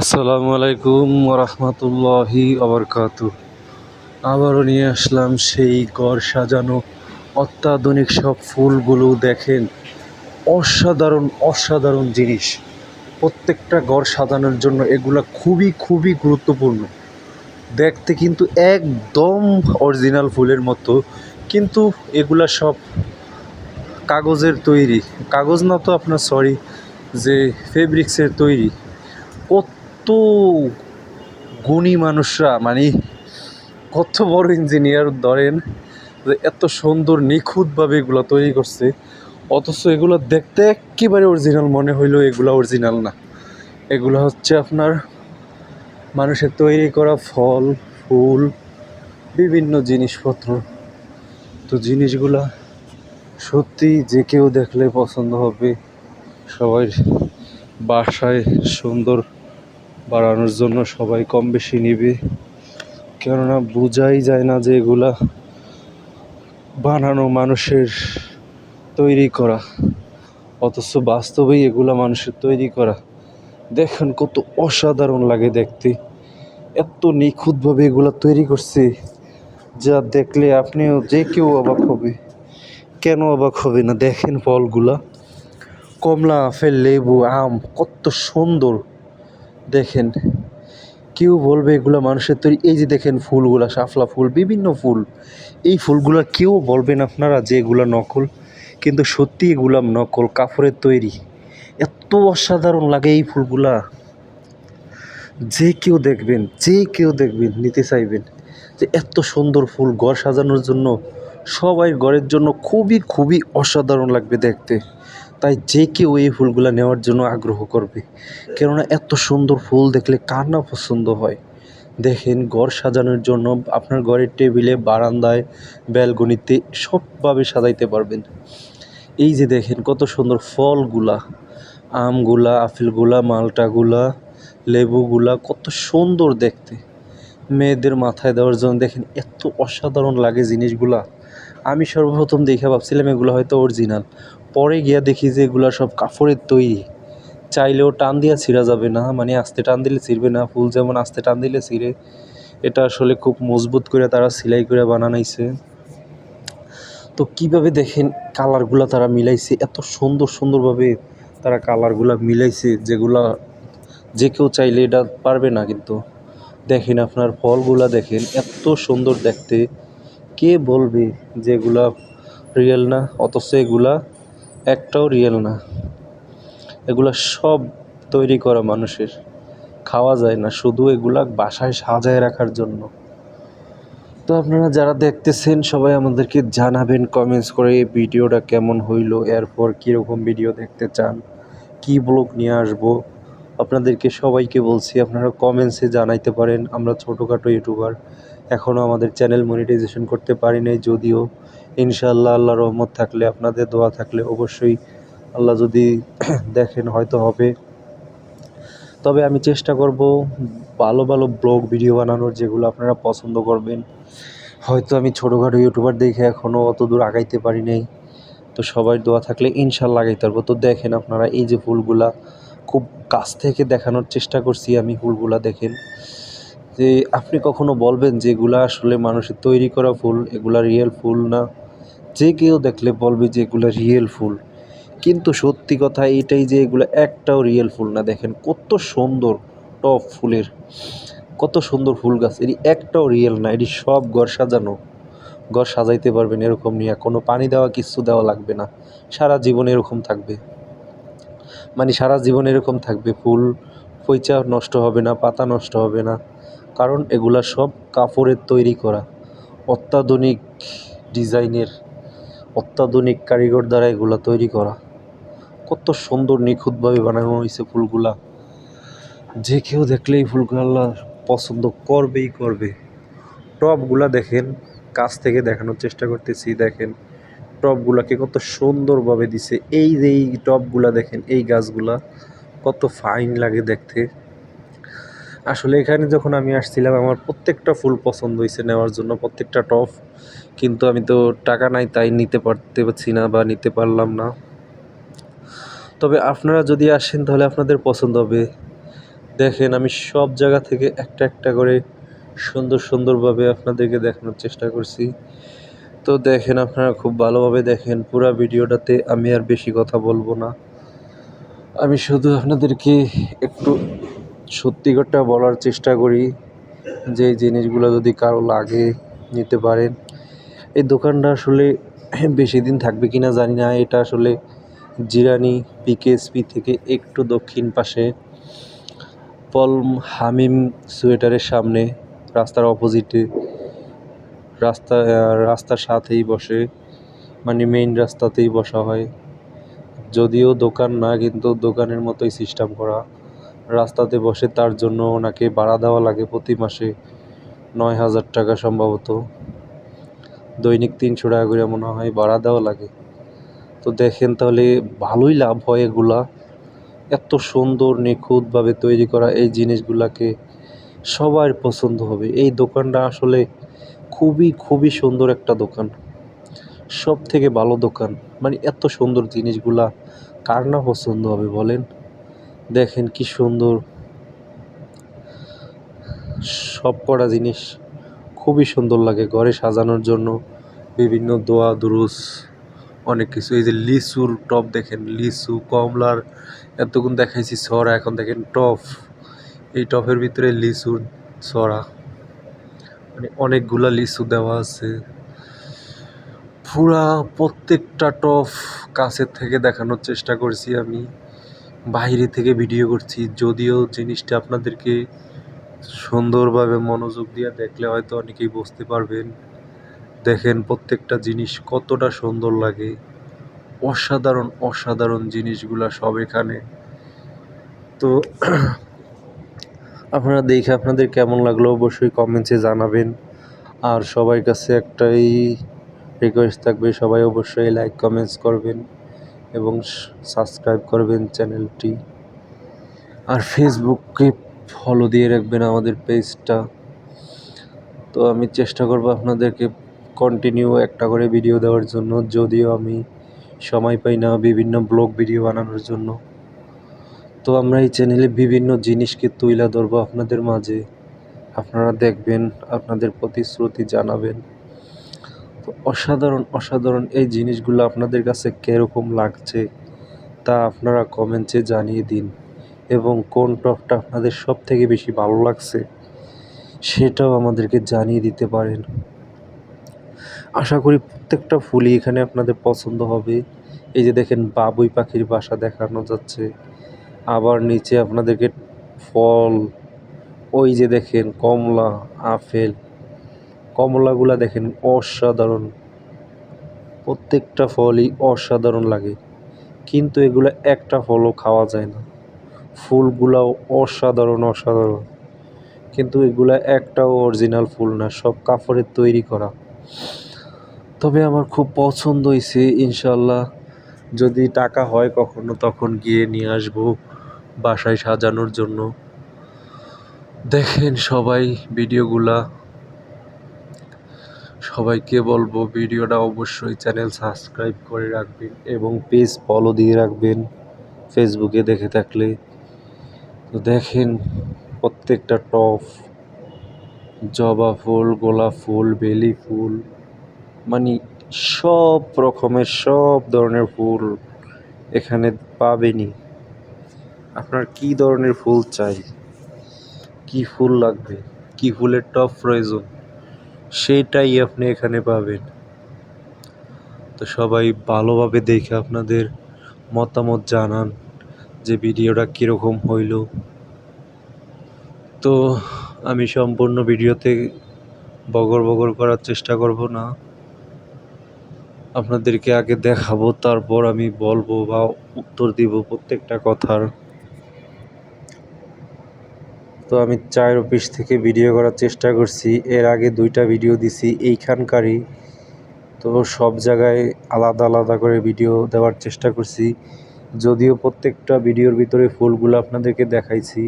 আসসালামু আলাইকুম রহমতুল্লাহি আবরকাত আবারও নিয়ে আসলাম সেই ঘর সাজানো অত্যাধুনিক সব ফুলগুলো দেখেন, অসাধারণ অসাধারণ জিনিস। প্রত্যেকটা ঘর সাজানোর জন্য এগুলা খুবই খুবই গুরুত্বপূর্ণ। দেখতে কিন্তু একদম অরিজিনাল ফুলের মতো, কিন্তু এগুলা সব কাগজের তৈরি। কাগজ না তো আপনার সরি যে ফেব্রিক্সের তৈরি। কত গুণী মানুষরা মানে কত বড় ইঞ্জিনিয়ার ধরেন, যে এত সুন্দর নিখুঁতভাবে এগুলো তৈরি করছে, অথচ এগুলো দেখতে একেবারে অরিজিনাল মনে হইলেও এগুলো অরিজিনাল না। এগুলো হচ্ছে আপনার মানুষের তৈরি করা ফল, ফুল, বিভিন্ন জিনিসপত্র। তো জিনিসগুলা সত্যি যে কেউ দেখলে পছন্দ হবে, সবাই বাসায় সুন্দর বাড়ানোর জন্য সবাই কম বেশি নিবে। কেননা বোঝাই যায় না যে এগুলা বানানো মানুষের তৈরি করা, অথচ বাস্তবেই এগুলা মানুষের তৈরি করা। দেখেন কত অসাধারণ লাগে দেখতে। এত নিখুঁতভাবে এগুলা তৈরি করছে, যা দেখলে আপনিও যে কেউ অবাক হবে। কেন অবাক হবে না? দেখেন ফলগুলা। কমলা, আপেল, লেবু, আম, কত সুন্দর। দেখেন, কেউ বলবে এগুলো মানুষের তৈরি। এই যে দেখেন ফুলগুলা, শাপলা ফুল, বিভিন্ন ফুল। এই ফুলগুলা কেউ বলবেন আপনারা যে এগুলা নকল, কিন্তু সত্যি এগুলা নকল, কাপড়ের তৈরি। এত অসাধারণ লাগে এই ফুলগুলা। যে কেউ দেখবেন, যে কেউ দেখবেন, নিতে চাইবেন যে এত সুন্দর ফুল ঘর সাজানোর জন্য সবাই ঘরের জন্য খুবই খুবই অসাধারণ লাগবে দেখতে। তাই যে কেউ এই ফুলগুলো নেওয়ার জন্য আগ্রহ করবে। কেননা এত সুন্দর ফুল দেখলে কার না পছন্দ হয়? দেখেন, ঘর সাজানোর জন্য আপনার ঘরের টেবিলে, বারান্দায়, ব্যালকনিতে সবভাবে সাজাইতে পারবেন। এই যে দেখেন, কত সুন্দর ফলগুলা, আমগুলা, আপেলগুলা, মালটাগুলা, লেবুগুলা, কত সুন্দর দেখতে। মেয়েদের মাথায় দেওয়ার জন্য দেখেন, এত অসাধারণ লাগে জিনিসগুলা। আমি সর্বপ্রথম দেখে ভাবছিলাম এগুলো হয়তো অরিজিনাল পরে গিয়া দেখি যে এগুলো সব কাপড়ের তৈরি। চাইলেও টান দিয়া ছিঁড়া যাবে না মানে আস্তে টান দিলে ছিঁড়বে না, ফুল যেমন আস্তে টান দিলে ছিঁড়ে। এটা আসলে খুব মজবুত করে তারা সেলাই করে বানানাইছে তো কীভাবে দেখেন কালারগুলা তারা মিলাইছে? এত সুন্দর সুন্দরভাবে তারা কালারগুলা মিলাইছে, যেগুলা যে কেউ চাইলে এটা পারবে না কিন্তু। দেখেন আপনার ফলগুলা দেখেন, এত সুন্দর দেখতে। কে বলবে যে এগুলা রিয়েল না? অথচ এগুলা একটাও রিয়েল না। এগুলা সব তৈরি করা মানুষের। খাওয়া যায় না, শুধু এগুলা বাসায় সাজায় রাখার জন্য। তো আপনারা যারা দেখতেছেন, সবাই আমাদেরকে জানাবেন কমেন্টস করে এই ভিডিওটা কেমন হইল, এরপর কীরকম ভিডিও দেখতে চান, কী ব্লগ নিয়ে আসব। আপনাদেরকে সবাইকে বলছি, আপনারা কমেন্টসে জানাইতে পারেন। আমরা ছোটোখাটো ইউটিউবার এখনও আমাদের চ্যানেল মনিটাইজেশন করতে পারি নাই, যদিও ইনশাআল্লাহ আল্লাহ রহমত থাকলে, আপনাদের দোয়া থাকলে অবশ্যই আল্লাহ যদি দেখেন হয়তো হবে। তবে আমি চেষ্টা করব ভালো ভালো ব্লগ ভিডিও বানানোর যেগুলো আপনারা পছন্দ করবেন। হয়তো আমি ছোটোখাটো ইউটিউবার দেখে এখনও অত দূর আগাইতে পারি নাই। তো সবার দোয়া থাকলে ইনশাল্লাহ আগাইতে পারব। তো দেখেন আপনারা এই যে ফুলগুলা, খুব কাছ থেকে দেখানোর চেষ্টা করছি আমি ফুলগুলা, দেখেন। যে আপনি কখনো বলবেন যে এগুলা আসলে মানুষের তৈরি করা ফুল, এগুলা রিয়েল ফুল না? যে কেউ দেখলে বলবে যে এগুলো রিয়েল ফুল। কিন্তু সত্যি কথা এটাই যে এগুলো একটাও রিয়েল ফুল না। দেখেন কত সুন্দর টপ ফুলের, কত সুন্দর ফুল গাছ। এটি একটাও রিয়েল না, এটি সব ঘর সাজানো। ঘর সাজাইতে পারবেন এরকম নিয়ে, কোনো পানি দেওয়া কিচ্ছু দেওয়া লাগবে না। সারা জীবন এরকম থাকবে। মানে সারা জীবন এরকম থাকবে। ফুল পইচা নষ্ট হবে না, পাতা নষ্ট হবে না। কারণ এগুলা সব কাপড়ের তৈরি করা। অত্যাধুনিক ডিজাইনের, অত্যাধুনিক কারিগর দ্বারা এগুলা তৈরি করা। কত সুন্দর, নিখুঁতভাবে বানানো হয়েছে ফুলগুলা। যে কেউ দেখলে এই ফুলগুলা পছন্দ করবেই করবে। টবগুলা দেখেন, কাছ থেকে দেখানোর চেষ্টা করতেছি, দেখেন। টবগুলাকে কত সুন্দরভাবে দিছে। এই যে এই টবগুলা দেখেন, এই গাছগুলা কত ফাইন লাগে দেখতে। আসলে এখানে যখন আমি আসছিলাম, আমার প্রত্যেকটা ফুল পছন্দ হয়েছে নেওয়ার জন্য, প্রত্যেকটা টপ। কিন্তু আমি তো টাকা নাই, তাই নিতে পারতে পারছি না বা নিতে পারলাম না। তবে আপনারা যদি আসেন, তাহলে আপনাদের পছন্দ হবে। দেখেন, আমি সব জায়গা থেকে একটা একটা করে সুন্দর সুন্দরভাবে আপনাদেরকে দেখানোর চেষ্টা করছি। তো দেখেন, আপনারা খুব ভালোভাবে দেখেন, পুরো ভিডিওটাতে আমি আর বেশি কথা বলব না। আমি শুধু আপনাদেরকে একটু সত্যিকারটা বলার চেষ্টা করি যে জিনিসগুলো যদি কারও লাগে নিতে পারেন। এই দোকানটা আসলে বেশি দিন থাকবে কি না জানি না। এটা আসলে জিরানি পিকেএসপি থেকে একটু দক্ষিণ পাশে পলম হামিম সোয়েটারের সামনে, রাস্তার অপোজিটে। রাস্তা, রাস্তার সাথেই বসে মানে মেইন রাস্তাতেই বসা হয়। যদিও দোকান না, কিন্তু দোকানের মতোই সিস্টেম করা। রাস্তাতে বসে তার জন্য ওনাকে ভাড়া দেওয়া লাগে প্রতি মাসে নয় হাজার টাকা সম্ভবত। দৈনিক তিনশো টাকা করে মনে হয় ভাড়া দেওয়া লাগে। তো দেখেন তাহলে ভালোই লাভ হয় এগুলা। এত সুন্দর, নিখুঁতভাবে তৈরি করা এই জিনিসগুলাকে সবার পছন্দ হবে। এই দোকানটা আসলে খুবই খুবই সুন্দর একটা দোকান। সব থেকে ভালো দোকান। মানে এত সুন্দর জিনিসগুলা কার না পছন্দ হবে বলেন? দেখেন কি সুন্দর। সব কটা জিনিস খুবই সুন্দর লাগে ঘরে সাজানোর জন্য। বিভিন্ন দোয়া, দুরুস, অনেক কিছু। এই যে লিচুর টপ দেখেন, লিচু, কমলার, এতক্ষণ দেখাইছি সরা এখন দেখেন টপ। এই টপের ভিতরে লিচুর সরা মানে অনেকগুলা লিচু দেওয়া আছে। পুরা প্রত্যেকটা টপ কাছের থেকে দেখানোর চেষ্টা করছি আমি। বাইরে থেকে ভিডিও করছি, যদিও জিনিসটা আপনাদেরকে সুন্দরভাবে মনোযোগ দিয়ে দেখলে হয়তো অনেকেই বুঝতে পারবেন। দেখেন প্রত্যেকটা জিনিস কতটা সুন্দর লাগে। অসাধারণ অসাধারণ জিনিসগুলা সব এখানে। তো আপনারা দেখে আপনাদের কেমন লাগল অবশ্যই কমেন্টসে জানাবেন। আর সবার কাছে একটাই রিকোয়েস্ট থাকবে, সবাই অবশ্যই লাইক কমেন্টস করবেন। এবং সাবস্ক্রাইব করবেন চ্যানেলটি। আর ফেসবুকে ফলো দিয়ে রাখবেন আমাদের পেজটা তো আমি চেষ্টা করব আপনাদেরকে কন্টিনিউ একটা করে ভিডিও দেওয়ার জন্য, যদিও আমি সময় পাই না বিভিন্ন ব্লগ ভিডিও বানানোর জন্য। তো আমরা এই চ্যানেলে বিভিন্ন জিনিসকে তুলে ধরবো আপনাদের মাঝে। আপনারা দেখবেন, আপনাদের প্রতিশ্রুতি জানাবেন। তো অসাধারণ অসাধারণ এই জিনিসগুলো আপনাদের কাছে কীরকম লাগছে তা আপনারা কমেন্টে জানিয়ে দিন এবং কোন টপটা আপনাদের সব থেকে বেশি ভালো লাগছে সেটাও আমাদেরকে জানিয়ে দিতে পারেন। আশা করি প্রত্যেকটা ফুলই এখানে আপনাদের পছন্দ হবে। এই যে দেখেন বাবুই পাখির বাসা দেখানো যাচ্ছে। আবার নিচে আপনাদেরকে ফল, ওই যে দেখেন কমলা, আপেল কমলাগুলা দেখেন অসাধারণ। প্রত্যেকটা ফলই অসাধারণ লাগে। কিন্তু এগুলো একটা ফলও খাওয়া যায় না। ফুলগুলাও অসাধারণ অসাধারণ। কিন্তু এগুলা একটাও অরিজিনাল ফুল না, সব কাপড়ের তৈরি করা। তবে আমার খুব পছন্দ হয়েছে ইনশাল্লাহ যদি টাকা হয় কখনো তখন গিয়ে নিয়ে আসব বাসায় সাজানোর জন্য। দেখেন সবাই ভিডিওগুলা। সবাইকে বলব ভিডিওটা অবশ্যই চ্যানেল সাবস্ক্রাইব করে রাখবেন এবং পেজ ফলো দিয়ে রাখবেন ফেসবুকে দেখে থাকলে। তো দেখেন প্রত্যেকটা টপ, জবা ফুল, গোলাপ ফুল, বেলি ফুল মানে সব রকমের সব ধরনের ফুল এখানে পাবেনই। আপনার কি ধরনের ফুল চাই? কি ফুল লাগবে? কি ফুলের টপ প্রয়োজন? সেটাই আপনি এখানে পাবেন। তো সবাই ভালোভাবে দেখে আপনাদের মতামত জানান যে ভিডিওটা কীরকম হইল। তো আমি সম্পূর্ণ ভিডিওতে বগর বগর করার চেষ্টা করব না। আপনাদেরকে আগে দেখাবো, তারপর আমি বলব বা উত্তর দিব প্রত্যেকটা কথার। তো আমি চায়ের অফিস থেকে ভিডিও করার চেষ্টা করছি। এর আগে দুইটা ভিডিও দিছি এইখানকারই। তো সব জায়গায় আলাদা আলাদা করে ভিডিও দেওয়ার চেষ্টা করছি। যদিও প্রত্যেকটা ভিডিওর ভিতরে ফুলগুলো আপনাদেরকে দেখাইছি।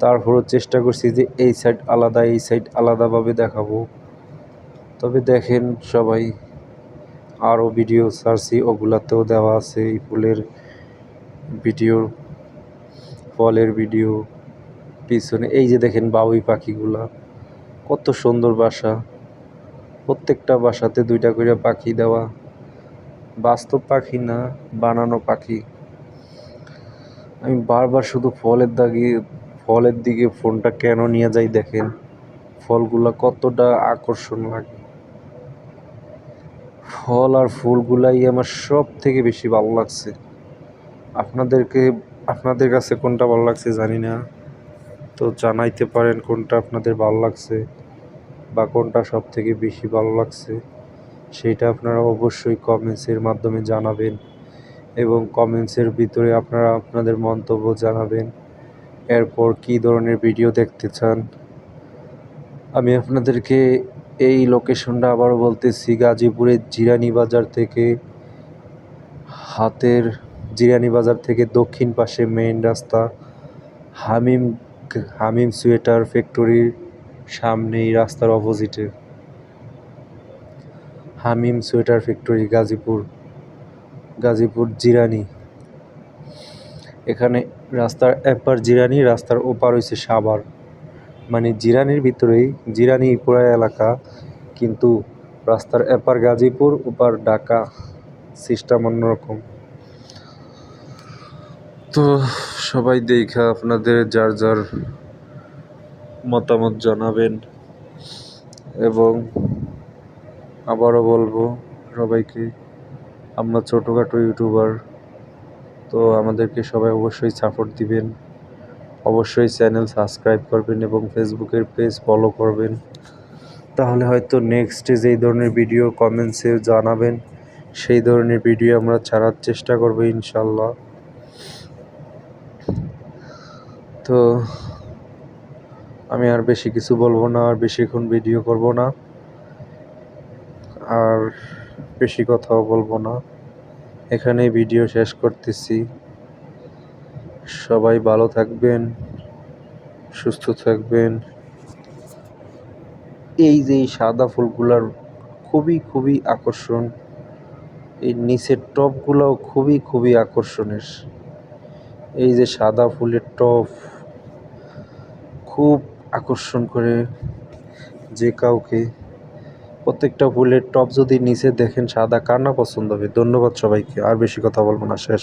তারপরও চেষ্টা করছি যে এই সাইড আলাদা, এই সাইড আলাদাভাবে দেখাবো। তবে দেখেন সবাই, আরও ভিডিও ছাড়ছি, ওগুলাতেও দেওয়া আছে এই ফুলের ভিডিও ফলের ভিডিও পিছনে, এই যে দেখেন বাবুই পাখিগুলা, কত সুন্দর বাসা। প্রত্যেকটা বাসাতে দুইটা করে পাখি দেওয়া। বাস্তব পাখি না, বানানো পাখি। আমি বারবার শুধু ফলের দাগে, ফলের দিকে ফোনটা কেন নিয়ে যাই দেখেন? ফলগুলা কতটা আকর্ষণ লাগে ফল আর ফুলগুলাই আমার সব থেকে বেশি ভালো লাগছে। আপনাদেরকে, আপনাদের কাছে কোনটা ভালো লাগছে জানি না। তো জানাইতে পারেন কোনটা আপনাদের ভালো লাগছে বা কোনটা সব থেকে বেশি ভালো লাগছে। সেইটা আপনারা অবশ্যই কমেন্টসের মাধ্যমে জানাবেন এবং কমেন্টসের ভিতরে আপনারা আপনাদের মন্তব্য জানাবেন। এরপর কী ধরনের ভিডিও দেখতে চান? আমি আপনাদেরকে এই লোকেশনটা আবারও বলতেছি, গাজীপুরের জিরানি বাজার থেকে হাতের জিরানি বাজার থেকে দক্ষিণ পাশে মেইন রাস্তা, হামিম হামিম সোয়েটার ফ্যাক্টরির সামনেই, রাস্তার অপোজিটে হামিম সোয়েটার ফ্যাক্টরি, গাজীপুর গাজীপুর জিরানি। এখানে রাস্তার এপার জিরানি, রাস্তার ওপার হয়েছে সাভার। মানে জিরানির ভিতরেই, জিরানি পুরা এলাকা, কিন্তু রাস্তার এপার গাজীপুর, ওপার ঢাকা। সিস্টেম অন্যরকম। তো সবাই দেখা আপনাদের যার যার মতামত জানাবেন এবং আবারও বলব সবাইকে, আমরা ছোটোখাটো ইউটিউবার, তো আমাদেরকে সবাই অবশ্যই সাপোর্ট দিবেন। অবশ্যই চ্যানেল সাবস্ক্রাইব করবেন এবং ফেসবুকের পেজ ফলো করবেন। তাহলে হয়তো নেক্সটে যেই ধরনের ভিডিও কমেন্টসে জানাবেন, সেই ধরনের ভিডিও আমরা ছাড়ার চেষ্টা করব ইনশাল্লাহ। তো আমি আর বেশি কিছু বলব না, আর বেশিক্ষণ ভিডিও করব না, আর বেশি কথাও বলব না। এখানেই ভিডিও শেষ করতেছি। সবাই ভালো থাকবেন, সুস্থ থাকবেন। এই যে সাদা ফুলগুলার খুবই খুবই আকর্ষণ, এই নিচের টপগুলোও খুবই খুবই আকর্ষণের। এই যে সাদা ফুলের টপ খুব আকর্ষণ করে যে কাউকে প্রত্যেকটা ফুলের টপ যদি নিচে দেখেন সাদা, কার না পছন্দ হবে? ধন্যবাদ সবাইকে, আর বেশি কথা বলব না, শেষ।